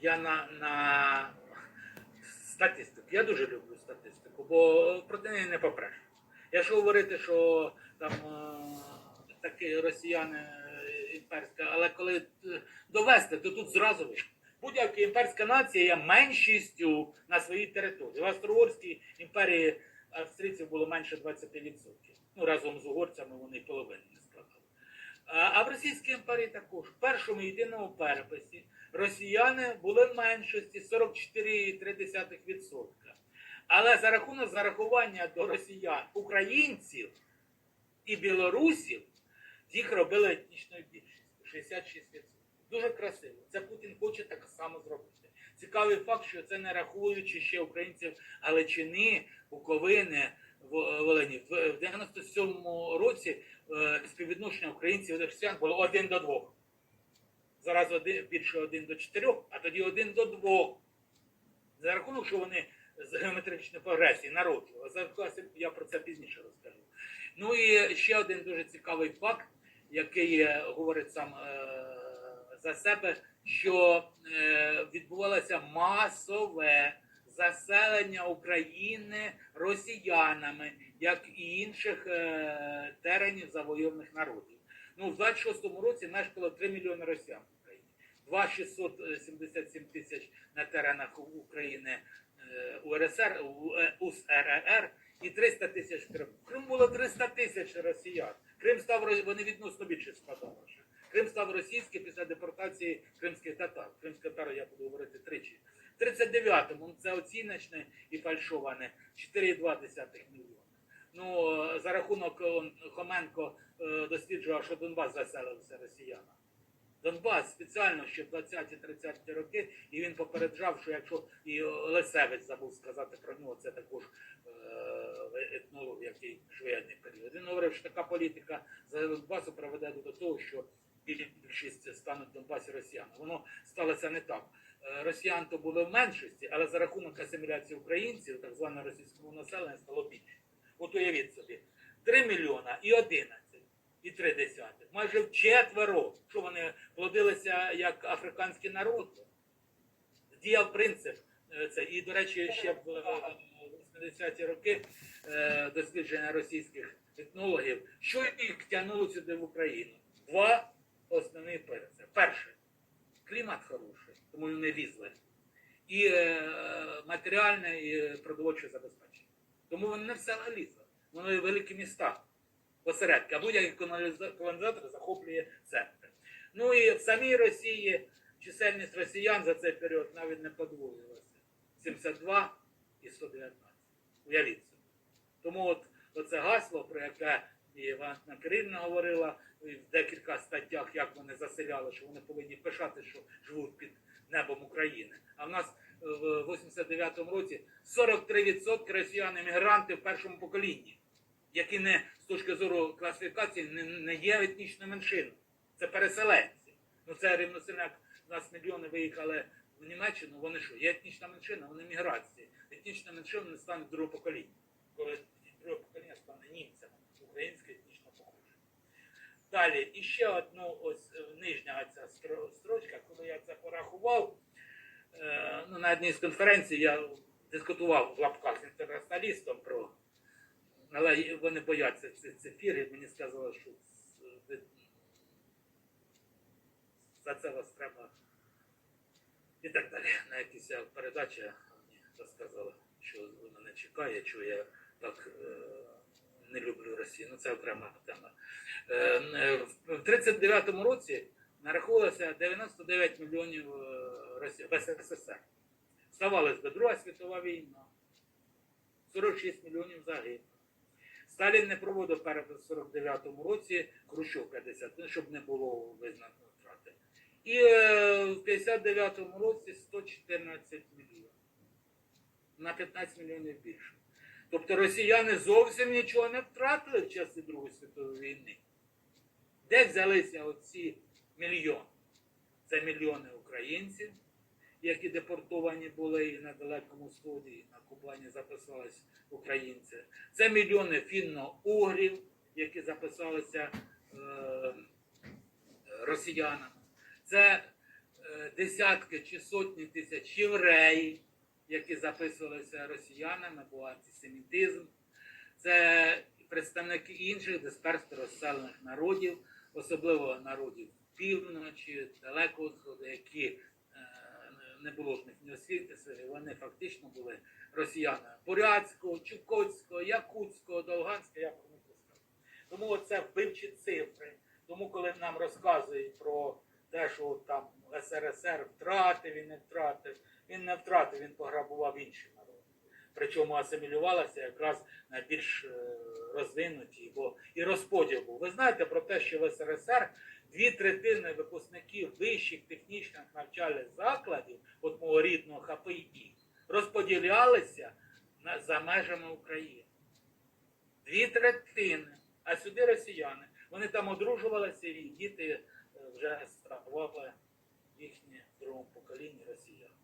я на, на статистику. Я дуже люблю статистику, бо проти неї не попреш. Якщо говорити, що там е, такі росіяни е, імперська, але коли е, довести, то тут зразу. Будь-яка імперська нація є меншістю на своїй території. В Австро-Угорській імперії австрійців було менше 20%. Ну, разом з угорцями вони складали. А в Російській імперії також. В першому єдиному переписі росіяни були в меншості 44,3%. Але за рахунок зарахування до росіян українців і білорусів їх робили етнічною більшістю 66%. Дуже красиво. Це Путін хоче так само зробити. Цікавий факт, що це не рахуючи ще українців Галичини, Буковини, В- Волині. В 97-му році е, співвідношення українців і росіян було один до двох. Зараз один, більше один до чотирьох, а тоді один до двох. За рахунок, що вони з геометричної прогресії народжували. Я про це пізніше розкажу. Ну і ще один дуже цікавий факт, який говорить сам е, за себе, що е, відбувалося масове заселення України росіянами, як і інших е, теренів завойовних народів. Ну, в 26-му році мешкало 3 мільйони росіян в Україні. 2 677 тисяч на теренах України е, УРСР, е, УСРР і 300 тисяч в Криму. В було 300 тисяч росіян. Крим став вони відносно більше складали. Крим став російський після депортації кримських татар. Кримські татари я буду говорити тричі. В 39-му це оціночне і фальшоване 4,2 мільйона. Ну, е, за рахунок Хоменко е, досліджував, що Донбас заселився росіянам. Донбас спеціально ще в 20-30 роки, і він попереджав, що якщо і Лесевець забув сказати про нього, це також е, етнолог, який шведний період. Він говорив, що така політика за Донбасу приведе до того, що більшість стануть в Донбасі росіяни. Воно сталося не так. Е, Росіян то було в меншості, але за рахунок асиміляції українців, так званого російського населення, стало більше. От уявіть собі, 3 мільйона і 11 і 3 десятих. Майже в четверо, що вони плодилися як африканський народ. Діяв принцип. е, Це. І, до речі, ще в е, 80-ті роки е, дослідження російських етнологів, що їх тягнуло сюди в Україну. Два основні переці. Перше, клімат хороший, тому вони лізли. І е, матеріальне і продовольче забезпечення. Тому вони не в села лізли. Вони великі міста посередки, а будь-який колоніза- колонізатор захоплює центр. Ну і в самій Росії чисельність росіян за цей період навіть не подвоїлася. 72 і 119. Уявіть собі. Тому от оце гасло, про яке і Івана Кирилівна говорила в декілька статтях, як вони заселяли, що вони повинні пишати, що живуть під небом України. А в нас е, в 89-му році 43% росіян емігранти в першому поколінні, які не з точки зору класифікації не, не є етнічною меншиною. Це переселенці. Ну це рівносильно, як у нас мільйони виїхали в Німеччину, вони що? Є етнічна меншина, вони міграції. Етнічна меншина не стане другого покоління. Коли друге покоління стане німцями, українське етнічно похоже. Далі, і ще одну ось е, нижня ця строчка, коли я це порахував, е, ну, на одній з конференцій я дискутував в лапках з інтернаціоналістом про. Але вони бояться цифір, і мені сказали, що за це вас треба і так далі. На якійсь передачі мені розказали, що мене чекає, що я так е, не люблю Росію. Ну це окрема тема. Е, е, в 39-му році нараховувалося 99 мільйонів е, в СССР. Ставалась би Друга світова війна, 46 мільйонів загиблих. Сталін не проводив перепис в 49-му році, Хрущов 50, ну, щоб не було визнано втрати. І в 59-му році 114 мільйонів. На 15 мільйонів більше. Тобто росіяни зовсім нічого не втратили в часи Другої світової війни. Де взялися оці мільйони? Це мільйони українців, які депортовані були і на Далекому Сході, і на Кубані записались українці. Це мільйони фінно-угрів, які записалися е, росіянами. Це е, десятки чи сотні тисяч євреїв, які записувалися росіянами, був антисемітизм. Це представники інших дисперсно розселених народів, особливо народів півночі, далекого сходу, які е, не було в них ні освіти, вони фактично були росіянами Бурятського, Чукотського, Якутського, Долганського, як вони це сказали. Тому це вбивчі цифри. Тому, коли нам розказують про що там СРСР втратив, він не втратив, він не втратив, він пограбував інші народи. Причому асимілювалися якраз найбільш е, розвинуті, бо і розподіл був. Ви знаєте про те, що в СРСР дві третини випускників вищих технічних навчальних закладів, от мого рідного ХПІ, розподілялися за межами України. Дві третини, а сюди росіяни. Вони там одружувалися і діти вже страхувала їхні в другому покоління росіяни.